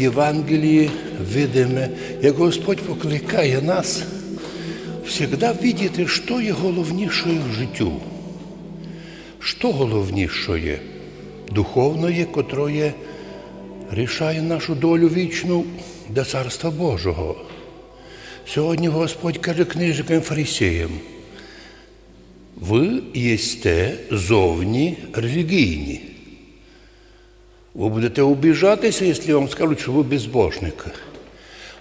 Євангелії видиме, як Господь покликає нас завжди видіти, що є головнішою в життю. Що головнішое? Духовне, котроє рішає нашу долю вічну до Царства Божого. Сьогодні Господь каже книжникам фарисеям, ви єсте зовні релігійні. Ви будете обіжатися, якщо вам скажуть, що ви безбожник.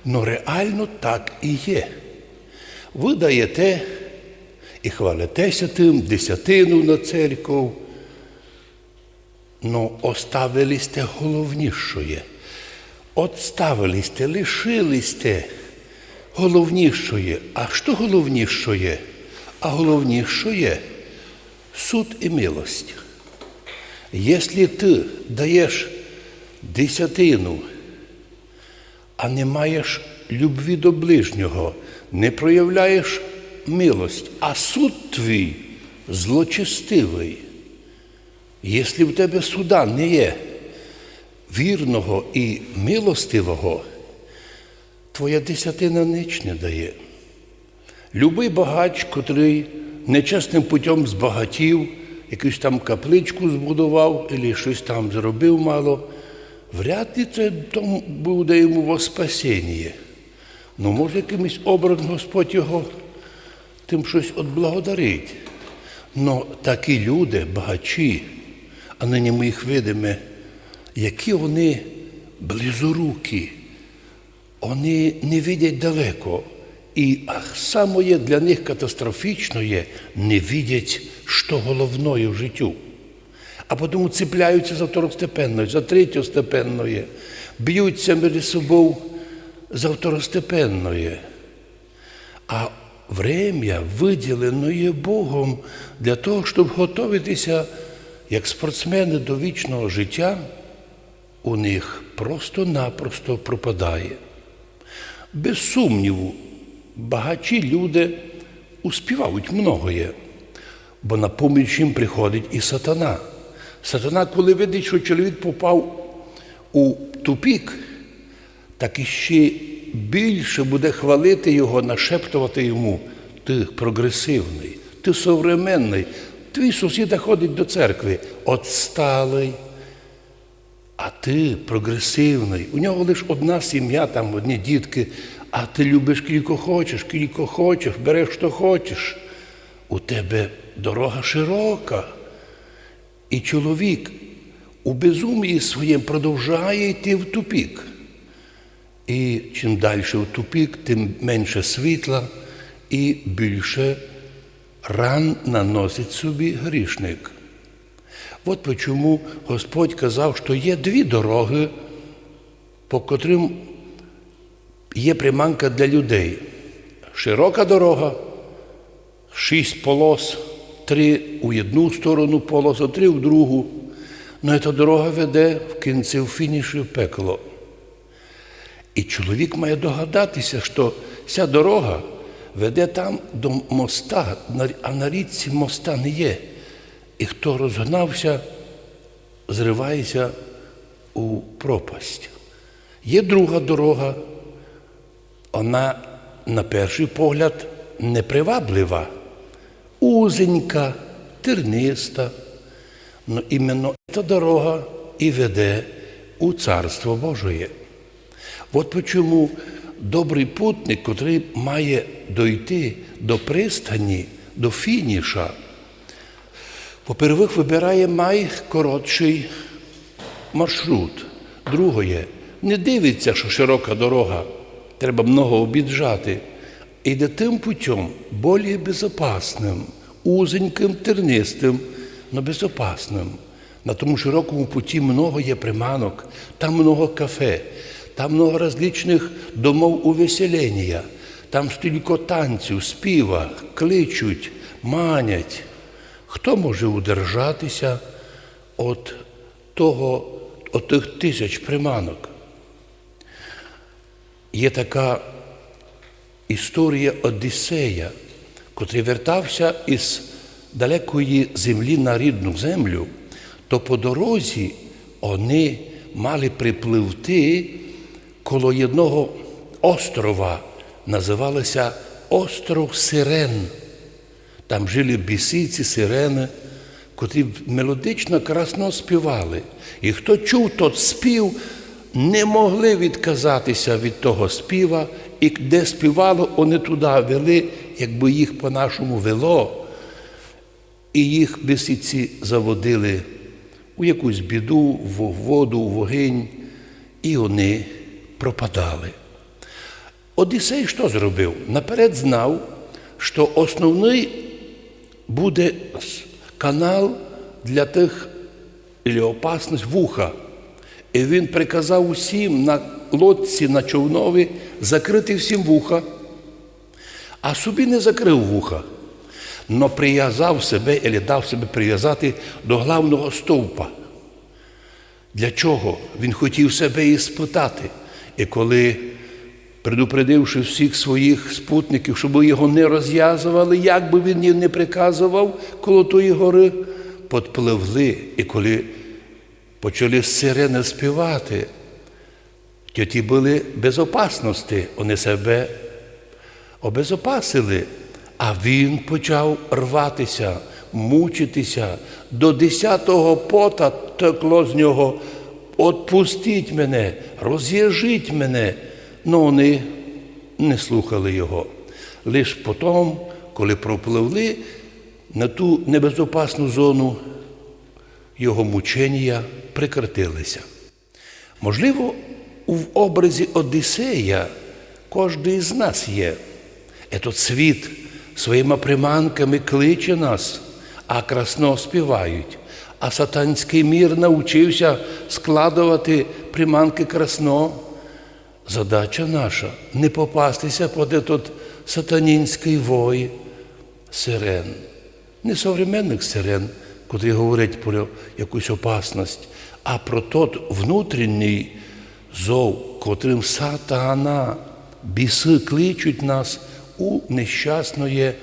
Но реально так і є. Ви даєте і хвалитеся тим, десятину на церкву, но оставилисте головнішоє. Отставилисте, лишилисте головнішоє. А що головнішоє? А головнішоє суд і милость. Якщо ти даєш десятину, а не маєш любві до ближнього, не проявляєш милость, а суд твій злочестивий. Якщо в тебе суда не є вірного і милостивого, твоя десятина ніч не дає. Любий багач, котрий нечесним путем збагатів, якусь там капличку збудував, або щось там зробив мало, вряд ли це тому буде йому во спасіння. Ну, може, якимось образом Господь його тим щось отблагодарить. Но такі люди, багачі, а нині ми їх видимо, які вони близорукі, вони не видять далеко. І саме для них катастрофічно є, не видять, що головне в життю. А потім цепляються за второстепенною, за третьостепенною, б'ються між собою за второстепенною. А время виділене Богом для того, щоб готуватися як спортсмени до вічного життя, у них просто-напросто пропадає. Без сумніву, багачі люди успівають многоє, бо на поміч їм приходить і сатана. Сатана, коли видить, що чоловік попав у тупік, так іще більше буде хвалити його, нашептувати йому. Ти прогресивний, ти современний, твій сусіда ходить до церкви, отсталий. А ти прогресивний. У нього лише одна сім'я, там одні дітки, а ти любиш кілько хочеш, кілько хочеш, береш, що хочеш. У тебе дорога широка. І чоловік у безумії своєму продовжує йти в тупік. І чим далі в тупік, тим менше світла і більше ран наносить собі грішник. От чому Господь казав, що є дві дороги, по котрим є приманка для людей. Широка дорога, шість полос, три у одну сторону полосу, три в другу. Ну, ця дорога веде в кінці в фініші в пекло. І чоловік має догадатися, що ця дорога веде там до моста, а на річці моста не є. І хто розгнався, зривається у пропасть. Є друга дорога, вона, на перший погляд, неприваблива, узенька, терниста. Но іменно ця дорога і веде у Царство Божоє. От чому добрий путник, котрий має дойти до пристані, до фініша, по-первых, вибирає найкоротший маршрут. Друге, не дивиться, що широка дорога, треба много обіджати. Іде тим путем, більш безпечним, узеньким, тернистим, але безпечним. На тому широкому путі много є приманок, там много кафе, там много различних домов увеселення, там стільки танців, співа, кличуть, манять. Хто може удержатися від того, від тих тисяч приманок? Є така історія Одіссея, котрий вертався із далекої землі на рідну землю, то по дорозі вони мали припливти коло одного острова називалося Остров Сирен. Там жили бісиці, сирени, котрі мелодично красно співали. І хто чув тот спів, не могли відказатися від того співа, і де співало, вони туди вели, якби їх по-нашому вело, і їх бісиці заводили у якусь біду, в воду, в вогинь, і вони пропадали. Одіссей що зробив? Наперед знав, що основний буде канал для тих і опасність вуха. І він приказав усім на лодці, на човнові закрити всім вуха, а собі не закрив вуха, но прив'язав себе, або дав себе прив'язати до главного стовпа. Для чого? Він хотів себе іспитати. І коли, предупредивши всіх своїх спутників, щоб його не розв'язували, як би він їм не приказував коло тої гори, подпливли. І коли почали сирени співати, ті були без опасності, вони себе обезопасили. А він почав рватися, мучитися. До десятого пота текло з нього. Отпустіть мене, роз'їжіть мене. Ну вони не слухали його. Лиш потім, коли пропливли на ту небезопасну зону, його мучення прекратилися. Можливо, в образі Одіссея кожен з нас є. Этот світ своїми приманками кличе нас, а красно співають. А сатанський мір навчився складувати приманки красно. Задача наша не попастися під этот сатанінський вой сирен. Не современних сирен, котрі говорять про якусь опасність, а про тот внутрішній зов, котрим сатана, біси кличуть нас у нещасної,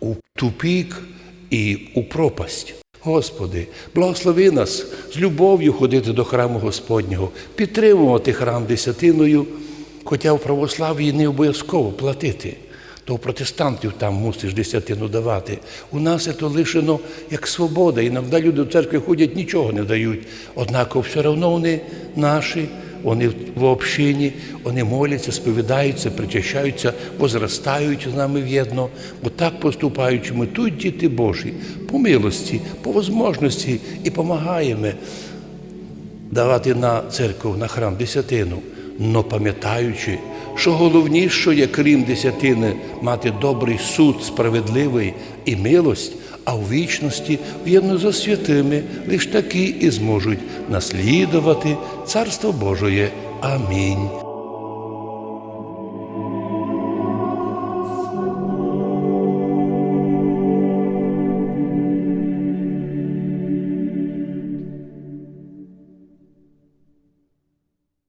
у тупік і у пропасть. Господи, благослови нас з любов'ю ходити до храму Господнього, підтримувати храм десятиною, хоча в православ'ї не обов'язково платити. То у протестантів там мусиш десятину давати. У нас це лишено як свобода. Іноді люди до церкви ходять, нічого не дають. Однак все одно вони наші, вони в общині, вони моляться, сповідаються, причащаються, возростають з нами в'єдно. Бо так поступаючи, ми тут діти Божі, по милості, по возможності і допомагаємо давати на церкву, на храм десятину, но пам'ятаючи, що головніше є, крім десятини, мати добрий суд, справедливий і милость, а у вічності в'єдно за святими лиш такі і зможуть наслідувати Царство Божоє. Амінь.